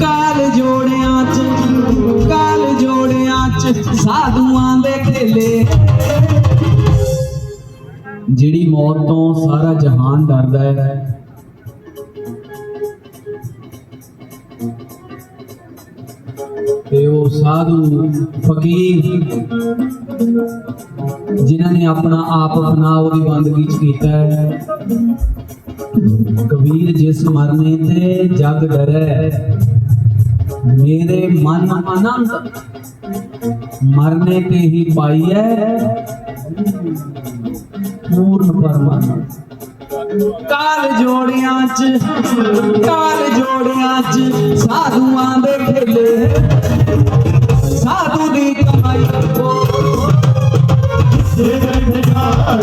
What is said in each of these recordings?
ਕਾਲ ਜੋੜਿਆਂ ਚ, ਕਾਲ ਜੋੜਿਆਂ ਚ ਸਾਧੂਆਂ ਦੇ ਖੇਲੇ ਜਿਹੜੀ ਮੌਤ ਤੋਂ ਸਾਰਾ ਜਹਾਨ ਡਰਦਾ ਹੈ। ਤੇ ਉਹ ਸਾਧੂ, ਫਕੀਰ, ਜਿਨ੍ਹਾਂ ਨੇ ਆਪਣਾ ਆਪ ਆਪਣਾ ਉਹਦੀ ਬੰਦਗੀ ਚ ਕੀਤਾ ਹੈ। ਕਬੀਰ ਜਿਸ ਮਰਨੇ ਤੇ ਜਗ ਡਰੈ ਮੇਰੇ ਮਨ ਅਨੰਦ ਮਰਨੇ ਤੇ ਹੀ ਪਾਈਐ ਪੂਰਨ ਪਰਮਾਨੰਦ ਕਾਲ ਜੋੜਿਆਂ ਚ, ਕਾਲ ਜੋੜਿਆਂ ਚ ਸਾਧੂਆਂ ਦੇ ਖੇਲੇ। ਸਾਧੂ ਦੀ ਕਮਾਈ ਕੋ ਹੋਣ ਚੰਗੇ ਪਾਰ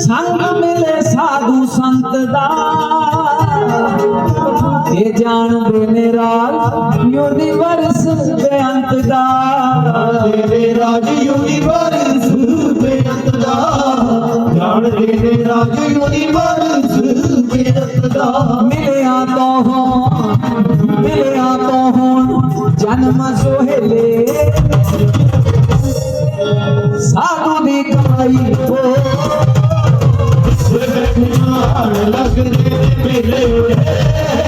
ਸੰਗ ਮਿਲੇ ਸਾਧੂ ਸੰਤ ਦਾ। ਇਹ ਜਾਣਦੇ ਨੇ ਰਾਜ ਯੂਨੀਵਰਸ ਦੇ ਅੰਤ ਦਾ ਤੇਰੇ ਰਾਜ ਯੂਨੀਵਰਸ ਦੇ ਅੰਤ ਦਾ ਜਾਣਦੇ ਨੇ ਰਾਜ ਯੂਨੀਵਰਸ ਦੇ ਅੰਤ ਦਾ ਮਿਲਿਆ ਤੋਂ ਹੋ ਮਿਲਿਆ ਤੋਂ ਹੋਣ ਜਨਮ ਸੋਹਲੇ। ਸਾਧੂ ਦੀ ਕਮਾਈ ਨਾਲ ਲੱਗਦੇ ਨੇ ਲੱਗਦੇ ਨੇ ਮੇਰੇ ਸਾਧੂ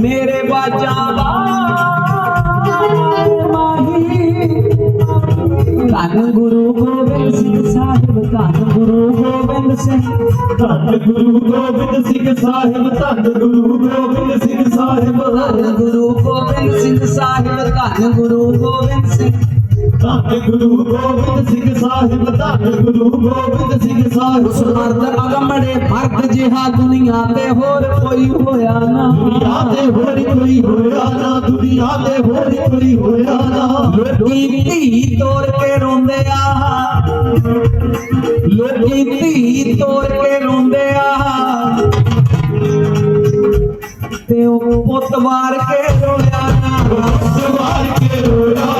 ਮੇਰੇ ਬਾਜਾਂ ਮਾਹੀ। ਧੰਨ ਗੁਰੂ ਗੋਬਿੰਦ ਸਿੰਘ ਸਾਹਿਬ ਧੰਨ ਗੁਰੂ ਗੋਬਿੰਦ ਸਿੰਘ। ਧੰਨ ਗੁਰੂ ਗੋਬਿੰਦ ਸਿੰਘ ਸਾਹਿਬ ਧੰਨ ਗੁਰੂ ਗੋਬਿੰਦ ਸਿੰਘ ਸਾਹਿਬ। ਧੰਨ ਗੁਰੂ ਗੋਬਿੰਦ ਸਿੰਘ ਸਾਹਿਬ ਧੰਨ ਗੁਰੂ ਗੋਬਿੰਦ ਸਿੰਘ। ਧੰਨ ਗੁਰੂ ਗੋਬਿੰਦ ਸਿੰਘ ਸਾਹਿਬ ਧੰਨ ਗੁਰੂ ਗੋਬਿੰਦ ਸਿੰਘ ਸਾਹਿਬ। ਉਸ ਮਰਦ ਅਗੰਬੜੇ ਮਰਦ ਜਿਹਾ ਦੁਨੀਆ ਤੇ ਹੋਰ ਕੋਈ ਹੋਇਆ ਨਾ। ਦੁਨੀਆ ਤੇ ਹੋਰ ਕੋਈ ਹੋਇਆ ਨਾ ਦੁਨੀਆ ਤੇ ਹੋਰ ਕੋਈ ਹੋਇਆ ਨਾ। ਲੋਕੀ ਧੀ ਤੋੜ ਕੇ ਰੋਂਦੇ ਆ। ਲੋਕੀ ਧੀ ਤੋੜ ਕੇ ਰੋਂਦੇ ਆ। ਤੇ ਉਹ ਪੁੱਤ ਮਾਰ ਕੇ ਰੋਇਆ ਨਾ। ਪੁੱਤ ਮਾਰ ਕੇ ਰੋਇਆ